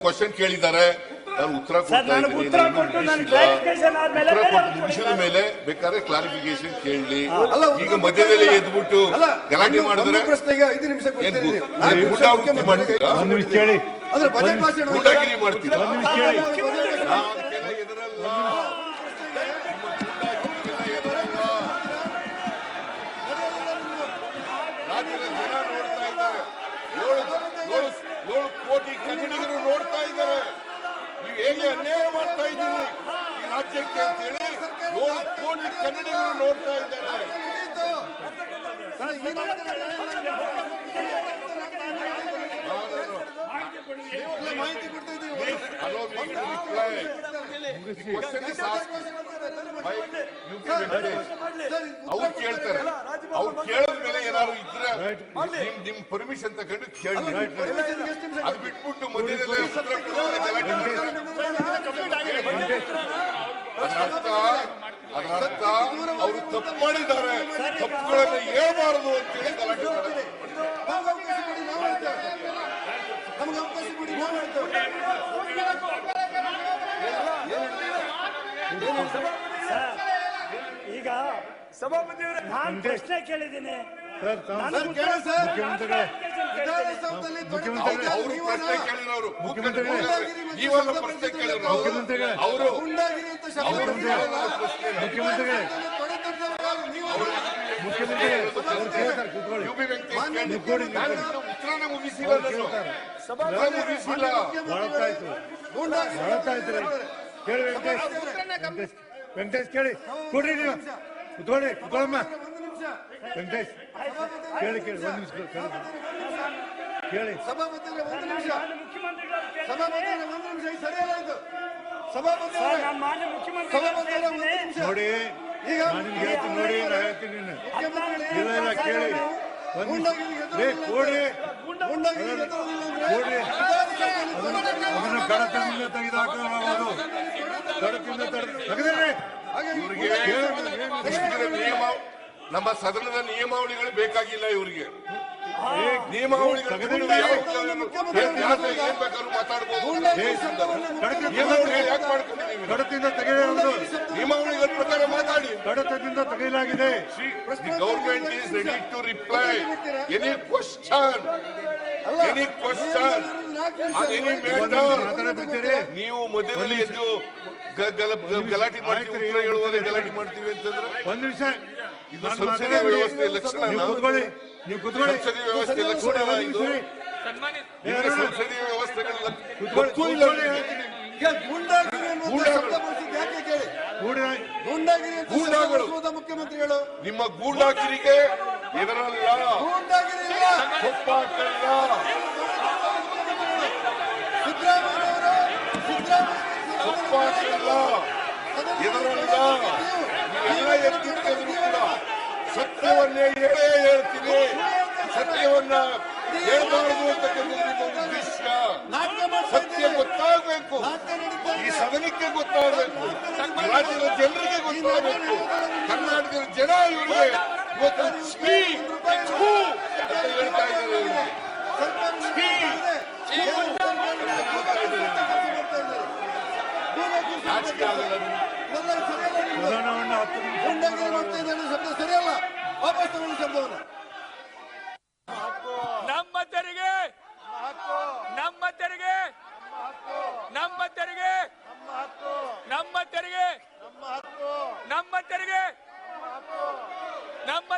Question ಕೇಳಿದ್ದಾರೆ. ನಾನು ಉತ್ತರ ಕೊಡ್ತಾ ಇದ್ದೀನಿ. ಮೇಲೆ ಬೇಕಾದ್ರೆ ಕ್ಲಾರಿಫಿಕೇಶನ್ ಕೇಳಲಿ. ಈಗ ಮಧ್ಯದಲ್ಲಿ ಎದ್ಬಿಟ್ಟು ಗಲಾಟೆ ಒಂದು- ಮಾಡಿದ್ರೆ ಮಾಡ್ತೀರಾ? ಪ್ರಶ್ನೆಗೆ ಐದು ನಿಮಿಷ ಏನ್ ಕೊಡ್ತೀನಿ ಗು- ನೀವು. ಏನ್ ನಾಲ್ಕು ನಿಮಿಷ ಗುಂಡಾವೃತ್ತಿ ಮುಖ್ಯಮಂತ್ರಿ ಮಾಡ್ತೀರಾ? ಒಂದ್ ನಿಮಿಷ ಕೇಳಿ ಅಂದ್ರೆ ಬಜೆಟ್ ಭಾಷಣ ಗೂಂಡಾಗಿರಿ ಮಾಡ್ತೀರಾ ಒಂದ್ ನಿಮಿಷ ಕೇಳಿ ನಾವು ಅದಕ್ಕೆಲ್ಲ ಹೆದರಲ್ಲ. ರಾಜ್ಯದ ಜನ ನೋಡ್ತಾ ಇದ್ದಾರೆ ಏಳು ಏಳು ಏಳು ಕೋಟಿ ಕನ್ನಡಿಗರು ನೋಡ್ತಾ ಇದ್ದಾರೆ ಹೇಗೆ ಅನ್ಯಾಯ ಮಾಡ್ತಾ ಇದ್ದೀರಿ ಈ ರಾಜ್ಯಕ್ಕೆ ಅಂತ ಹೇಳಿ ಏಳು ಕೋಟಿ ಕನ್ನಡಿಗರು ನೋಡ್ತಾ ಇದ್ದಾರೆ. ಮಾಹಿತಿ ಕೊಡ್ತಾ ಇದ್ದೀವಿ. ಅವ್ರು ಕೇಳ್ತಾರೆ ಅವ್ರು ಕೇಳಿದ ಮೇಲೆ ಏನಾದ್ರು ಇದ್ರೆ ನಿಮ್ ನಿಮ್ ಪರ್ಮಿಷನ್ ತಗೊಂಡು ಕೇಳಿ ಅದು ಬಿಟ್ಬಿಟ್ಟು ಮಧ್ಯದಲ್ಲೇ ಉತ್ತರ ಕೊಡೋದ್ರೆ ಗಲಾಟೆ ಮಾಡ್ತಾರೆ. ಅದರ ಅರ್ಥ ಅದರ ಅರ್ಥ ಅವರು ತಪ್ಪು ಮಾಡಿದ್ದಾರೆ ತಪ್ಪುಗಳನ್ನು ಹೇಳ್ಬಾರದು ಗಲಾಟೆ ನಮ್ಗೆ ಅವಕಾಶ ಕೊಡಿ ನಾವು ಹೇಳ್ತೇವೆ ಈಗ ನಾನು ಪ್ರಶ್ನೆ ಕೇಳಿದ್ದೀನಿ. ಸರ್ ತಾವು- ನಾನು ಕೇಳಿ ಸರ್. ಮುಖ್ಯಮಂತ್ರಿಗಳೇ ವಿಧಾನಸೌಧದಲ್ಲಿ ಮುಖ್ಯಮಂತ್ರಿಗಳೇ, ದೊಡ್ಡ ಅವರು ಪ್ರಶ್ನೆ ಕೇಳಿರೋರು. ಮುಖ್ಯಮಂತ್ರಿಗಳೇ, ನೀವಲ್ಲ ಪ್ರಶ್ನೆ ಕೇಳಿರೋರು. ಮುಖ್ಯಮಂತ್ರಿಗಳೇ, ಅವರು ಗುಂಡಾಗಿರಿ ಅಂತ ಶಬ್ದ ಅವರು ಬಳಸಿದ್ರಲ್ಲ. ಮುಖ್ಯಮಂತ್ರಿಗಳೇ ತೊಡೆತಟ್ಟದವರು ನೀವು ಮುಖ್ಯಮಂತ್ರಿಗಳೇ ಅವ್ರು ಕೇಳ್ತಾರೆ ಕೂತ್ಕೊಳ್ಳಿ. ಯು ಬಿ ವೆಂಕಟೇಶ್ ಮಾನ್ಯ ಕೇಳಿ. ಮುಖ್ಯಮಂತ್ರಿ ನಾನು ಇನ್ನು ಉತ್ತರನೇ ಮುಗಿಸಿಲ್ಲ ನಾನು. ಕೇಳ್ತಾರೆ. ಉತ್ತರ ಮುಗಿಸಿಲ್ಲ. ಬಳಸ್ತಾಯ್ತು ಗುಂಡಾಗಿರಿ ಬಳಸ್ತಾಯ್ತು ರೀ ಕೇಳಿ ವೆಂಕಟೇಶ್. ವೆಂಕಟೇಶ್. ವೆಂಕಟೇಶ್ ಕೇಳಿ. ಕೊಡ್ರಿ ನೀವು. ಕುತ್ಕೊಳ್ಳಿ ಕುತ್ಕೊಳ್ಳಮ್ಮ. ಒಂದು ನಿಮಿಷ ವೆಂಕಟೇಶ್ ಕೇಳಿ ಕೇಳಿ ಒಂದು ನಿಮಿಷ ಕೇಳಿ. ಕೇಳಿ. ಸಭಾಪತಿಯವರೇ ಒಂದು ನಿಮಿಷ. ನಾನು ಮುಖ್ಯಮಂತ್ರಿಗಳು ಕೇಳಿದ್ದೀನಿ. ಸಭಾಪತಿಯವರೇ ಒಂದು ನಿಮಿಷ ಸರಿಯಲ್ಲ ಇದು ಒಂದು ನಿಮಿಷ. ನೋಡಿ ಈಗ ನಾನು ನಿಮ್ಗೆ ಹೇಳ್ತೀನಿ ನೋಡಿ ನಾ ಹೇಳ್ತೀನಿ ನೀನು ಮುಖ್ಯಮಂತ್ರಿಗಳೇ ಇಲ್ಲ ಇಲ್ಲ ಕೇಳಿ. ಒಂದ್ ಕೊಡ್ರಿ. ಕೊಡ್ರಿ. ಕಡತದಿಂದ ತೆಗೆದುಹಾಕಲಾಗುವುದು ಕಡತದಿಂದ ತೆಗೆದ್ರೆ ನಿಯಮ ನಮ್ಮ ಸದನದ ನಿಯಮಾವಳಿಗಳು ಬೇಕಾಗಿಲ್ಲ ಇವರಿಗೆ. ಕಡತದಿಂದ ತೆಗೆಯಲಾಗುವುದು ನಿಯಮಾವಳಿಗಳ ಪ್ರಕಾರ ಮಾತಾಡಿ. ಕಡತದಿಂದ ತೆಗೆಯಲಾಗಿದೆ. Government is ready to reply any any any matter. ನೀವು ಮಧ್ಯದಲ್ಲಿ ಎದ್ದು ಗಲಾಟೆ ಮಾಡ್ತೀವಿ ಉತ್ತರ ಹೇಳುವಾಗ ಗಲಾಟೆ ಮಾಡ್ತೀವಿ ಅಂತಂದ್ರೆ? ಒಂದ್ ನಿಮಿಷ. ಇದು ಸಂಸದೀಯ ವ್ಯವಸ್ಥೆ ವ್ಯವಸ್ಥೆಯ ಲಕ್ಷಣ ನೀವು ಕೂತ್ಕೊಳ್ಳಿ. ಸಂಸದೀಯ ವ್ಯವಸ್ಥೆಯ ಲಕ್ಷಣ ಇದು. ಸಂಸದೀಯ ವ್ಯವಸ್ಥೆಗಳ ಮುಖ್ಯಮಂತ್ರಿಗಳು? ನಿಮ್ಮ ಗೂಂಡಾಗಿರಿಗೆ ಇದರಲ್ಲ ಸಿದ್ದರಾಮಯ್ಯ ಒಪ್ಪಾಕಲ್ಲ ಎದರಲ್ಲ ನೀವೆಲ್ಲ ಎತ್ತಿದ್ರು ಕೂಡ ಸತ್ಯವನ್ನೇ ಹೇಳೇ ಹೇಳ್ತೀನಿ. ಸತ್ಯವನ್ನ ಹೇಳ್ಬಾರದು ಅಂತಕ್ಕಂಥದ್ದು ಉದ್ದೇಶ. ಸತ್ಯ ಗೊತ್ತಾಗಬೇಕು. ಈ. ಸದನಕ್ಕೆ ಗೊತ್ತಾಗಬೇಕು. ರಾಜ್ಯದ ಜನರಿಗೆ ಗೊತ್ತಾಗಬೇಕು. ಕರ್ನಾಟಕದ ಜನ ಇವರಿಗೆ ಸರಿಯಲ್ಲ ವಾಪಸ್ ತಗೊಳ್ಳಿ ಶಬ್ದವನ್ನು ನಮ್ಮ ತೆರಿಗೆ. ನಮ್ಮ ತೆರಿಗೆ. ನಮ್ಮ ತೆರಿಗೆ. ನಮ್ಮ ತೆರಿಗೆ. ನಮ್ಮ ತೆರಿಗೆ. ನಮ್ಮ